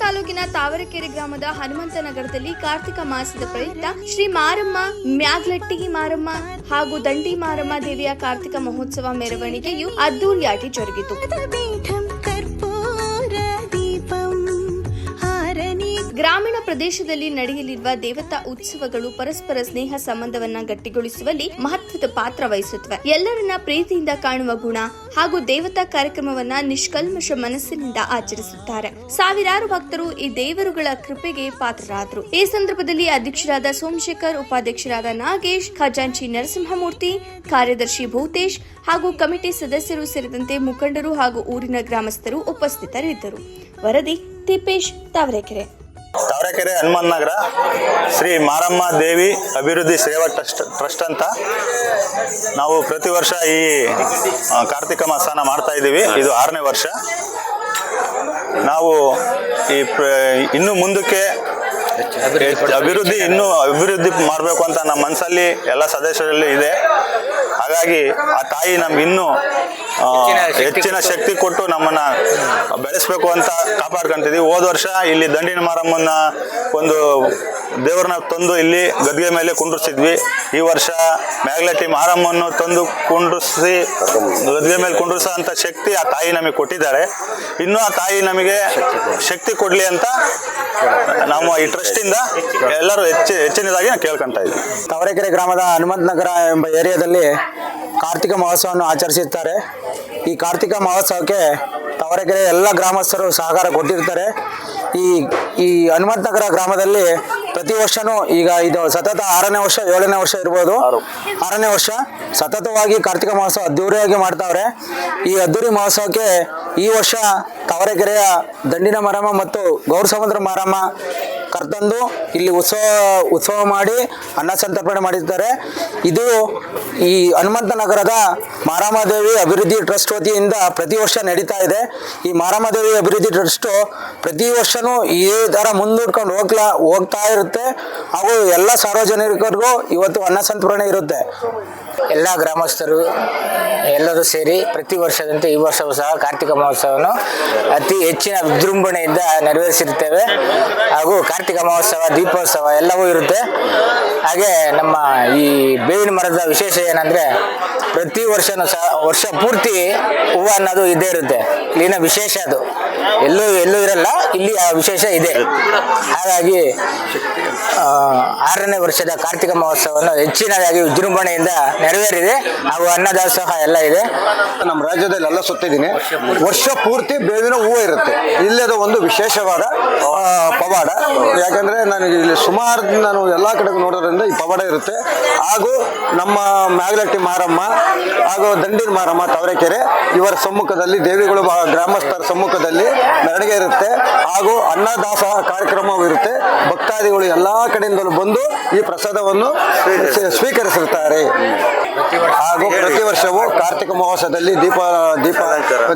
ತಾಲೂಕಿನ ತಾವರೆಕೆರೆ ಗ್ರಾಮದ ಹನುಮಂತನಗರದಲ್ಲಿ ಕಾರ್ತಿಕ ಮಾಸದ ಪ್ರಯುಕ್ತ ಶ್ರೀ ಮಾರಮ್ಮ ಮ್ಯಾಗ್ಲಟ್ಟಿಗಿ ಮಾರಮ್ಮ ಹಾಗೂ ದಂಡಿ ಮಾರಮ್ಮ ದೇವಿಯ ಕಾರ್ತಿಕ ಮಹೋತ್ಸವ ಮೆರವಣಿಗೆಯು ಅದ್ದೂರಿಯಾಗಿ ಜರುಗಿತು. ಗ್ರಾಮೀಣ ಪ್ರದೇಶದಲ್ಲಿ ನಡೆಯಲಿರುವ ದೇವತಾ ಉತ್ಸವಗಳು ಪರಸ್ಪರ ಸ್ನೇಹ ಸಂಬಂಧವನ್ನ ಗಟ್ಟಿಗೊಳಿಸುವಲ್ಲಿ ಮಹತ್ವದ ಪಾತ್ರ ವಹಿಸುತ್ತವೆ. ಎಲ್ಲರನ್ನ ಪ್ರೀತಿಯಿಂದ ಕಾಣುವ ಗುಣ ಹಾಗೂ ದೇವತಾ ಕಾರ್ಯಕ್ರಮವನ್ನ ನಿಷ್ಕಲ್ಮಶ ಮನಸ್ಸಿನಿಂದ ಆಚರಿಸುತ್ತಾರೆ. ಸಾವಿರಾರು ಭಕ್ತರು ಈ ದೇವರುಗಳ ಕೃಪೆಗೆ ಪಾತ್ರರಾದರು. ಈ ಸಂದರ್ಭದಲ್ಲಿ ಅಧ್ಯಕ್ಷರಾದ ಸೋಮಶೇಖರ್, ಉಪಾಧ್ಯಕ್ಷರಾದ ನಾಗೇಶ್, ಖಜಾಂಚಿ ನರಸಿಂಹಮೂರ್ತಿ, ಕಾರ್ಯದರ್ಶಿ ಭೂತೇಶ್ ಹಾಗೂ ಕಮಿಟಿ ಸದಸ್ಯರು ಸೇರಿದಂತೆ ಮುಖಂಡರು ಹಾಗೂ ಊರಿನ ಗ್ರಾಮಸ್ಥರು ಉಪಸ್ಥಿತರಿದ್ದರು. ವರದಿ ತಿಪ್ಪೇಶ್ ತಾವರೆಕೆರೆ. ತಾವರೆಕೆರೆ ಹನುಮನ್ ನಗರ, ಶ್ರೀ ಮಾರಮ್ಮ ದೇವಿ ಅಭಿವೃದ್ಧಿ ಸೇವಾ ಟ್ರಸ್ಟ್ ಟ್ರಸ್ಟ್ ಅಂತ ನಾವು ಪ್ರತಿ ವರ್ಷ ಈ ಕಾರ್ತಿಕ ಮಾಸನ ಮಾಡ್ತಾ ಇದ್ದೀವಿ. ಇದು ಆರನೇ ವರ್ಷ. ನಾವು ಈ ಇನ್ನು ಮುಂದಕ್ಕೆ ಅಭಿವೃದ್ಧಿ ಇನ್ನೂ ಅಭಿವೃದ್ಧಿ ಮಾಡಬೇಕು ಅಂತ ನಮ್ಮ ಮನಸ್ಸಲ್ಲಿ ಎಲ್ಲ ಸದಸ್ಯರಲ್ಲಿ ಇದೆ. ಹಾಗಾಗಿ ಆ ತಾಯಿ ನಮ್ಗೆ ಇನ್ನೂ ಹೆಚ್ಚಿನ ಶಕ್ತಿ ಕೊಟ್ಟು ನಮ್ಮನ್ನ ಬೆಳೆಸಬೇಕು ಅಂತ ಕಾಪಾಡ್ಕೊಂತಿದ್ವಿ. ಹೋದ ವರ್ಷ ಇಲ್ಲಿ ದಂಡಿನ ಮಾರಮ್ಮನ ಒಂದು ದೇವ್ರನ್ನ ತಂದು ಇಲ್ಲಿ ಗದ್ಗೆ ಮೇಲೆ ಕುಂಡ್ರಿಸಿದ್ವಿ. ಈ ವರ್ಷ ಮ್ಯಾಗ್ಲಟ್ಟಿ ಮಾರಮ್ಮನ್ನು ತಂದು ಕುಂಡ್ರಿಸಿ ಗದ್ಗೆ ಮೇಲೆ ಕುಂಡ್ರಿಸೋ ಶಕ್ತಿ ಆ ತಾಯಿ ನಮಗೆ ಕೊಟ್ಟಿದ್ದಾರೆ. ಇನ್ನೂ ಆ ತಾಯಿ ನಮಗೆ ಶಕ್ತಿ ಕೊಡ್ಲಿ ಅಂತ ನಾವು ಈ ಟ್ರಸ್ಟಿಂದ ಎಲ್ಲರೂ ಹೆಚ್ಚು, ಹೆಚ್ಚಿನದಾಗಿ ಕೇಳ್ಕೊಂತ ಇದ್ವಿ. ತಾವರೆಕೆರೆ ಗ್ರಾಮದ ಹನುಮಂತ ನಗರ ಎಂಬ ಏರಿಯಾದಲ್ಲಿ ಕಾರ್ತಿಕ ಮಹೋತ್ಸವವನ್ನು ಆಚರಿಸುತ್ತಾರೆ ಈ ಕಾರ್ತಿಕ ಮಹೋತ್ಸವಕ್ಕೆ ತಾವರೆಕೆರೆ ಎಲ್ಲ ಗ್ರಾಮಸ್ಥರು ಸಹಕಾರ ಕೊಟ್ಟಿರ್ತಾರೆ. ಈ ಈ ಹನುಮಂತ ನಗರ ಗ್ರಾಮದಲ್ಲಿ ಪ್ರತಿ ವರ್ಷನೂ ಈಗ ಇದು ಸತತ ಆರನೇ ವರ್ಷ ಏಳನೇ ವರ್ಷ ಇರ್ಬೋದು. ಆರನೇ ವರ್ಷ ಸತತವಾಗಿ ಕಾರ್ತಿಕ ಮಹೋತ್ಸವ ಅದ್ದೂರಿಯಾಗಿ ಮಾಡ್ತಾವ್ರೆ. ಈ ಅದ್ದೂರಿ ಮಹೋತ್ಸವಕ್ಕೆ ಈ ವರ್ಷ ತಾವರೆಕೆರೆಯ ದಂಡಿನ ಮಾರಮ್ಮ ಮತ್ತು ಗೌರ ಸಮುದ್ರ ಮಾರಮ್ಮ ಕರ್ತಂದು ಇಲ್ಲಿ ಉತ್ಸವ ಉತ್ಸವ ಮಾಡಿ ಅನ್ನ ಸಂತರ್ಪಣೆ ಮಾಡಿದ್ದಾರೆ ಇದು ಈ ಹನುಮಂತ ನಗರದ ಮಾರಾಮದೇವಿ ಅಭಿವೃದ್ಧಿ ಟ್ರಸ್ಟ್ ವತಿಯಿಂದ ಪ್ರತಿ ವರ್ಷ ನಡೀತಾ ಇದೆ. ಈ ಮಾರಾಮದೇವಿ ಅಭಿವೃದ್ಧಿ ಟ್ರಸ್ಟು ಪ್ರತಿ ವರ್ಷನೂ ಈ ಥರ ಮುಂದೂಡ್ಕೊಂಡು ಹೋಗ್ಲಾ, ಹೋಗ್ತಾ ಇರುತ್ತೆ. ಹಾಗೂ ಎಲ್ಲ ಸಾರ್ವಜನಿಕರಿಗೂ ಇವತ್ತು ಅನ್ನ ಸಂತರ್ಪಣೆ ಇರುತ್ತೆ. ಎಲ್ಲ ಗ್ರಾಮಸ್ಥರು ಎಲ್ಲರೂ ಸೇರಿ ಪ್ರತಿ ವರ್ಷದಂತೆ ಈ ವರ್ಷವೂ ಸಹ ಕಾರ್ತಿಕ ಮಹೋತ್ಸವವನ್ನು ಅತಿ ಹೆಚ್ಚಿನ ವಿಜೃಂಭಣೆಯಿಂದ ನೆರವೇರಿಸಿರುತ್ತೇವೆ. ಹಾಗೂ ಕಾರ್ತಿಕ ಮಹೋತ್ಸವ, ದೀಪೋತ್ಸವ ಎಲ್ಲವೂ ಇರುತ್ತೆ. ಹಾಗೆ ನಮ್ಮ ಈ ಬೇವಿನ ಮರದ ವಿಶೇಷ ಏನಂದ್ರೆ ಪ್ರತಿ ವರ್ಷನೂ ಸಹ ವರ್ಷ ಪೂರ್ತಿ ಹೂವು ಅನ್ನೋದು ಇದೇ ಇರುತ್ತೆ. ಇಲ್ಲಿನ ವಿಶೇಷ ಅದು. ಎಲ್ಲೂ ಎಲ್ಲೂ ಇರಲ್ಲ, ಇಲ್ಲಿ ಆ ವಿಶೇಷ ಇದೆ. ಹಾಗಾಗಿ ಆರನೇ ವರ್ಷದ ಕಾರ್ತಿಕ ಮಹೋತ್ಸವವನ್ನು ಹೆಚ್ಚಿನದಾಗಿ ವಿಜೃಂಭಣೆಯಿಂದ ನೆರವೇರಿದೆ. ಹಾಗೂ ಅನ್ನದಾಸೋಹ ಎಲ್ಲ ಇದೆ. ನಮ್ಮ ರಾಜ್ಯದಲ್ಲಿ ಎಲ್ಲ ಸುತ್ತಿದ್ದೀನಿ. ವರ್ಷ ಪೂರ್ತಿ ಬೇವಿನ ಹೂವು ಇರುತ್ತೆ. ಇಲ್ಲದ ಒಂದು ವಿಶೇಷವಾದ ಪವಾಡ. ಯಾಕಂದ್ರೆ ನನಗೆ ಇಲ್ಲಿ ಸುಮಾರು ನಾನು ಎಲ್ಲ ಕಡೆ ನೋಡೋದ್ರಿಂದ ಈ ಪವಾಡ ಇರುತ್ತೆ. ಹಾಗೂ ನಮ್ಮ ಮ್ಯಾಗ್ಲಟ್ಟಿ ಮಾರಮ್ಮ ಹಾಗೂ ದಂಡಿನ ಮಾರಮ್ಮ ತವರೆಕೆರೆ, ಇವರ ಸಮ್ಮುಖದಲ್ಲಿ, ದೇವಿಗಳು ಗ್ರಾಮಸ್ಥರ ಸಮ್ಮುಖದಲ್ಲಿ ಮೆರವಣಿಗೆ ಇರುತ್ತೆ. ಹಾಗೂ ಅನ್ನದಾಸೋಹ ಕಾರ್ಯಕ್ರಮವೂ ಇರುತ್ತೆ. ಭಕ್ತಾದಿಗಳು ಎಲ್ಲಾ ಕಡೆಯಿಂದಲೂ ಬಂದು ಈ ಪ್ರಸಾದವನ್ನು ಸ್ವೀಕರಿಸುತ್ತಾರೆ. ಹಾಗೂ ಪ್ರತಿ ವರ್ಷವೂ ಕಾರ್ತಿಕ ಮಹೋತ್ಸವದಲ್ಲಿ ದೀಪ ದೀಪ,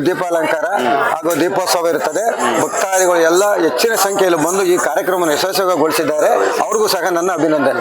ದೀಪಾಲಂಕಾರ ಹಾಗೂ ದೀಪೋತ್ಸವ ಇರುತ್ತದೆ. ಭಕ್ತಾದಿಗಳು ಎಲ್ಲ ಹೆಚ್ಚಿನ ಸಂಖ್ಯೆಯಲ್ಲಿ ಬಂದು ಈ ಕಾರ್ಯಕ್ರಮವನ್ನು ಯಶಸ್ವಿಗೊಳಿಸಿದ್ದಾರೆ ಅವ್ರಿಗೂ ಸಹ ನನ್ನ ಅಭಿನಂದನೆ.